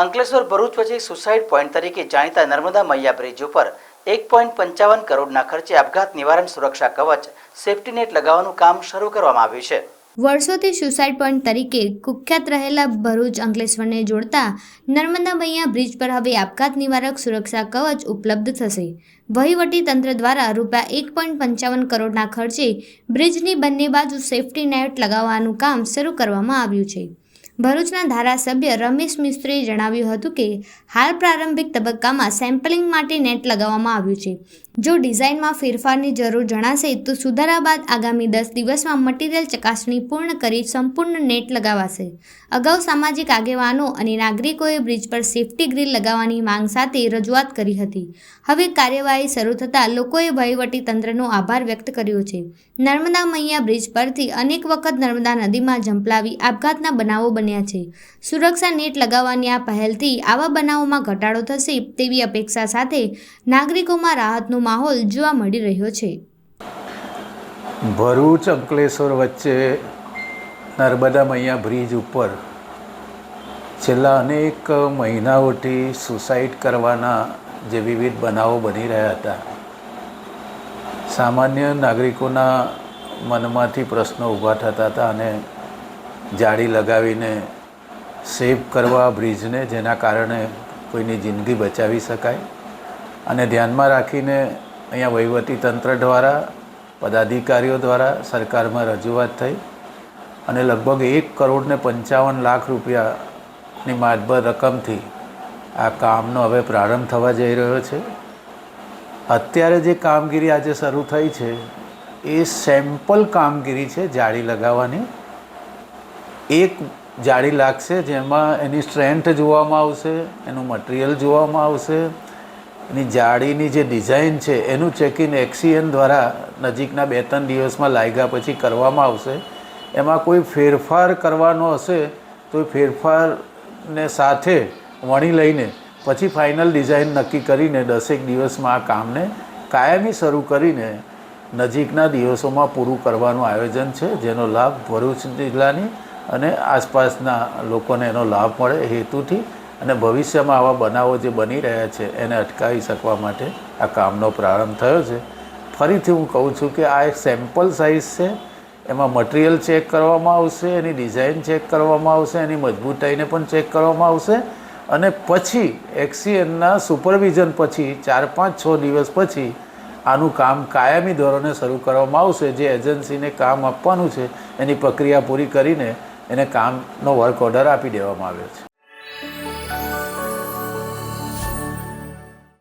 અંકલેશ્વર ભરૂચ વચ્ચે suicide point તરીકે જાણીતા નર્મદા મૈયા બ્રિજ ઉપર એક પોઈન્ટ પંચાવન કરોડના ખર્ચે આપઘાત નિવારણ સુરક્ષા કવચ સેફ્ટી નેટ લગાવવાનું કામ શરૂ કરવામાં આવ્યું છે. વર્ષોથી સુસાઇડ પોઈન્ટ તરીકે કુખ્યાત રહેલા ભરૂચ અંકલેશ્વરને જોડતા નર્મદા મૈયા બ્રિજ પર હવે આપઘાત નિવારક સુરક્ષા કવચ ઉપલબ્ધ થશે. વહીવટી તંત્ર દ્વારા રૂપિયા એક પોઈન્ટ પંચાવન કરોડના ખર્ચે બ્રિજની બંને બાજુ સેફ્ટી નેટ લગાવવાનું કામ શરૂ કરવામાં આવ્યું છે. ભરૂચના ધારાસભ્ય રમેશ મિસ્ત્રીએ જણાવ્યું હતું કે, હાલ પ્રારંભિક તબક્કામાં સેમ્પલિંગ માટે નેટ લગાવવામાં આવ્યું છે. જો ડિઝાઇનમાં ફેરફારની જરૂર જણાશે, તો સુધારા બાદ આગામી દસ દિવસમાં મટીરિયલ ચકાસણી પૂર્ણ કરી સંપૂર્ણ નેટ લગાવાશે. અગાઉ સામાજિક આગેવાનો અને નાગરિકોએ બ્રિજ પર સેફ્ટી ગ્રીલ લગાવવાની માંગ સાથે રજૂઆત કરી હતી. હવે કાર્યવાહી શરૂ થતાં લોકોએ વહીવટી તંત્રનો આભાર વ્યક્ત કર્યો છે. નર્મદા મૈયા બ્રિજ પરથી અનેક વખત નર્મદા નદીમાં ઝંપલાવી આપઘાતના બનાવો બન્યા છે. સુરક્ષા નેટ લગાવવાની આ પહેલથી આવા બનાવોમાં ઘટાડો થશે તેવી અપેક્ષા સાથે નાગરિકોમાં રાહતનો માહોલ જોવા મળી રહ્યો છે. ભરૂચ, અંકલેશ્વર વચ્ચે નર્મદા મૈયા બ્રિજ ઉપર છેલ્લા અનેક મહિનાઓથી સુસાઇડ કરવાના જે વિવિધ બનાવો બની રહ્યા હતા. સામાન્ય નાગરિકોના મનમાંથી પ્રશ્નો ઊભા થતા હતા અને જાળી લગાવીને સેવ કરવા બ્રિજને, જેના કારણે કોઈની જિંદગી બચાવી શકાય. અને ધ્યાનમાં રાખીને અહીંયા વહીવટી તંત્ર દ્વારા, પદાધિકારીઓ દ્વારા સરકારમાં રજૂઆત થઈ અને લગભગ એક કરોડ ને પંચાવન લાખ રૂપિયાની માતબર રકમથી આ કામનો હવે પ્રારંભ થવા જઈ રહ્યો છે. અત્યારે જે કામગીરી આજે શરૂ થઈ છે, એ સેમ્પલ કામગીરી છે જાળી લગાવવાની. એક જાળી લાગશે જેમાં એની સ્ટ્રેન્થ જોવામાં આવશે, એનું મટીરિયલ જોવામાં આવશે, એની જાળીની જે ડિઝાઇન છે એનું ચેકિંગ એક્સીએન દ્વારા નજીકના બે ત્રણ દિવસમાં લાગ્યા પછી કરવામાં આવશે. એમાં કોઈ ફેરફાર કરવાનો હશે તો એ ફેરફારને સાથે વણી લઈને પછી ફાઇનલ ડિઝાઇન નક્કી કરીને દસેક દિવસમાં આ કામને કાયમી શરૂ કરીને નજીકના દિવસોમાં પૂરું કરવાનું આયોજન છે, જેનો લાભ ભરૂચ જિલ્લાની અને આસપાસના લોકોને એનો લાભ મળે હેતુથી અને ભવિષ્યમાં આવા બનાવો જે બની રહ્યા છે એને અટકાવી શકવા માટે આ કામનો પ્રારંભ થયો છે. ફરીથી હું કહું છું કે આ એક સેમ્પલ સાઇઝ છે. એમાં મટીરિયલ ચેક કરવામાં આવશે, એની ડિઝાઇન ચેક કરવામાં આવશે, એની મજબૂતાઈને પણ ચેક કરવામાં આવશે અને પછી એક્સીએનના સુપરવિઝન પછી ચાર પાંચ છ દિવસ પછી આનું કામ કાયમી ધોરણે શરૂ કરવામાં આવશે. જે એજન્સીને કામ આપવાનું છે, એની પ્રક્રિયા પૂરી કરીને એને કામનો વર્ક ઓર્ડર આપી દેવામાં આવ્યો છે.